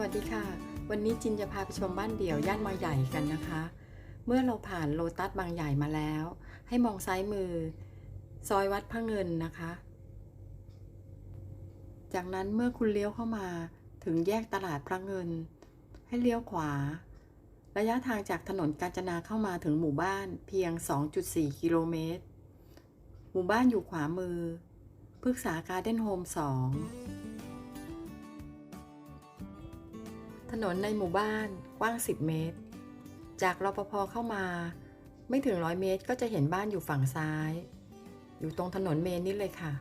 วัสดีค่ะ วันนี้จินจะพาไปชมบ้านเดี่ยวย่านบาใหญ่กันนะคะ เมื่อเราผ่านโลตัสบางใหญ่มาแล้ว ให้มองซ้ายมือ ซอยวัดพระเงินนะคะ จากนั้นเมื่อคุณเลี้ยวเข้ามาถึงแยกตลาดพระเงิน ให้เลี้ยวขวา ระยะทางจากถนนกาญจนาเข้ามาถึงหมู่บ้านเพียง 2.4 กิโลเมตร หมู่บ้านอยู่ขวามือพฤกษาการ์เด้นโฮม2 นนในหมู่บ้านกว้าง 10 เมตร จากรปภเข้ามา ไม่ถึง100เมตรก็จะเห็นบ้านอยู่ฝั่งซ้าย อยู่ตรงถนนเมนนี่เลยค่ะ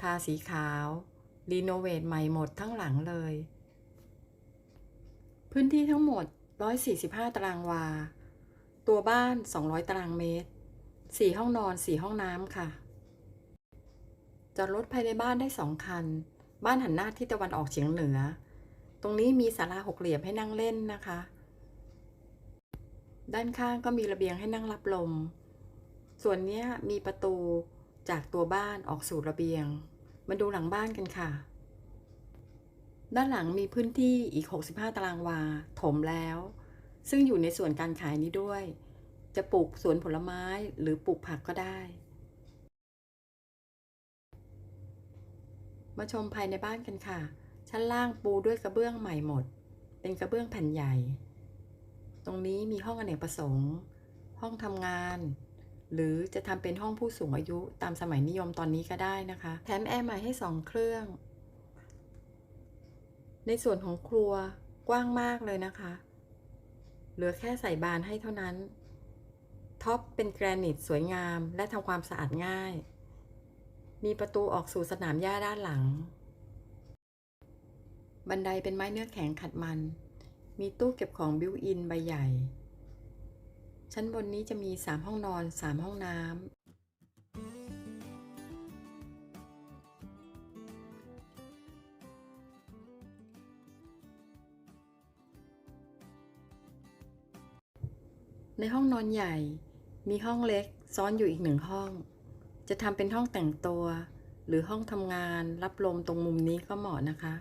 ทาสีขาว รีโนเวทใหม่หมดทั้งหลังเลย พื้นที่ทั้งหมด 145 ตารางวา ตัวบ้าน 200 ตารางเมตร 4 ห้องนอน 4 ห้องน้ำค่ะจอดรถภายในบ้านได้2คัน บ้านหันหน้าทิศตะวันออกเฉียงเหนือ ตรงนี้มีศาลาหกเหลี่ยมให้นั่งเล่นนะคะ ด้านข้างก็มีระเบียงให้นั่งรับลม ส่วนนี้มีประตูจากตัวบ้านออกสู่ระเบียง มาดูหลังบ้านกันค่ะ ด้านหลังมีพื้นที่อีก 65 ตารางวา ถมแล้ว ซึ่งอยู่ในส่วนการขายนี้ด้วย จะปลูกสวนผลไม้หรือปลูกผักก็ได้ มาชมภายในบ้านกันค่ะ ชั้นล่างปูด้วยกระเบื้องใหม่หมด เป็นกระเบื้องแผ่นใหญ่ ตรงนี้มีห้องอเนกประสงค์ ห้องทำงาน หรือจะทำเป็นห้องผู้สูงอายุตามสมัยนิยมตอนนี้ก็ได้นะคะ แถมแอร์ใหม่ให้สองเครื่อง ในส่วนของครัวกว้างมากเลยนะคะ เหลือแค่ใส่บานให้เท่านั้น ท็อปเป็นแกรนิตสวยงามและทำความสะอาดง่าย มีประตูออกสู่สนามหญ้าด้านหลัง บันไดเป็นไม้เนื้อแข็งขัดมัน มีตู้เก็บของบิวอินใบใหญ่ ชั้นบนนี้จะมี 3 ห้องนอน 3 ห้องน้ำ ในห้องนอนใหญ่ มีห้องเล็กซ้อนอยู่อีกหนึ่งห้อง จะทำเป็นห้องแต่งตัว หรือห้องทำงานรับลมตรงมุมนี้ก็เหมาะนะคะ